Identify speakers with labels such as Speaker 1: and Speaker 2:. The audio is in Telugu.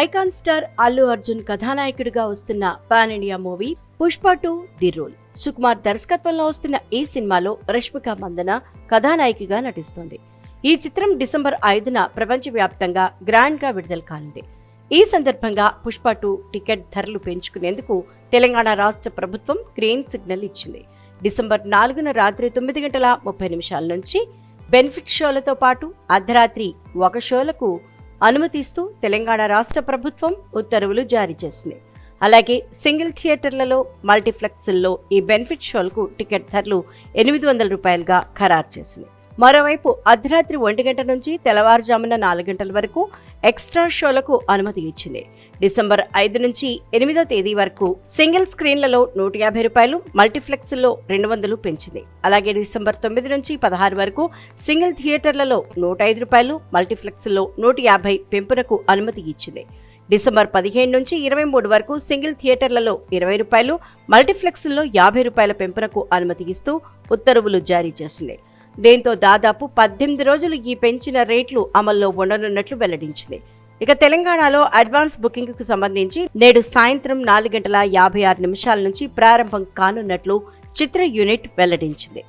Speaker 1: ఐకాన్ స్టార్ అల్లు అర్జున్ కథానాయకుడిగా వస్తున్న pan India movie Pushpa two the rule. Sukumar దర్శకత్వంలో వస్తున్న ఈ సినిమాలో రష్మిక మందన కథానాయికగా నటిస్తోంది. ఈ చిత్రం డిసెంబర్ ఐదున ప్రపంచవ్యాప్తంగా గ్రాండ్గా విడుదల కానుంది. ఈ సందర్భంగా పుష్ప టూ టికెట్ ధరలు పెంచుకునేందుకు తెలంగాణ రాష్ట్ర ప్రభుత్వం గ్రీన్ సిగ్నల్ ఇచ్చింది. డిసెంబర్ నాలుగున రాత్రి తొమ్మిది గంటల ముప్పై నిమిషాల నుంచి బెనిఫిట్ షోలతో పాటు అర్ధరాత్రి ఒక షోలకు అనుమతిస్తూ తెలంగాణ రాష్ట్ర ప్రభుత్వం ఉత్తర్వులు జారీ చేసింది. అలాగే సింగిల్ థియేటర్లలో మల్టీప్లెక్స్ల్లో ఈ బెనిఫిట్ షోలకు టికెట్ ధరలు ఎనిమిది వందల రూపాయలుగా ఖరారు చేసింది. మరోవైపు అర్ధరాత్రి ఒంటి గంట నుంచి తెల్లవారుజామున నాలుగు గంటల వరకు ఎక్స్ట్రా షోలకు అనుమతి ఇచ్చింది. డిసెంబర్ ఐదు నుంచి ఎనిమిదో తేదీ వరకు సింగిల్ స్క్రీన్లలో నూట యాభై రూపాయలు మల్టీప్లెక్స్లో రెండు వందలు పెంచింది. అలాగే డిసెంబర్ తొమ్మిది నుంచి పదహారు వరకు సింగిల్ థియేటర్లలో నూట ఐదు రూపాయలు మల్టీప్లెక్స్లో నూట యాభై పెంపునకు అనుమతి ఇచ్చింది. డిసెంబర్ పదిహేను నుంచి ఇరవై మూడు వరకు సింగిల్ థియేటర్లలో ఇరవై రూపాయలు మల్టీప్లెక్స్లో యాభై రూపాయల పెంపునకు అనుమతి ఇస్తూ ఉత్తర్వులు జారీ చేసింది దీంతో దాదాపు పద్దెనిమిది రోజులు ఈ పెంచిన రేట్లు అమల్లో ఉండనున్నట్లు వెల్లడించింది. ఇక తెలంగాణలో అడ్వాన్స్ బుకింగ్కు సంబంధించి నేడు సాయంత్రం నాలుగు గంటల యాభై ఆరు నిమిషాల నుంచి ప్రారంభం కానున్నట్లు చిత్ర యూనిట్ వెల్లడించింది.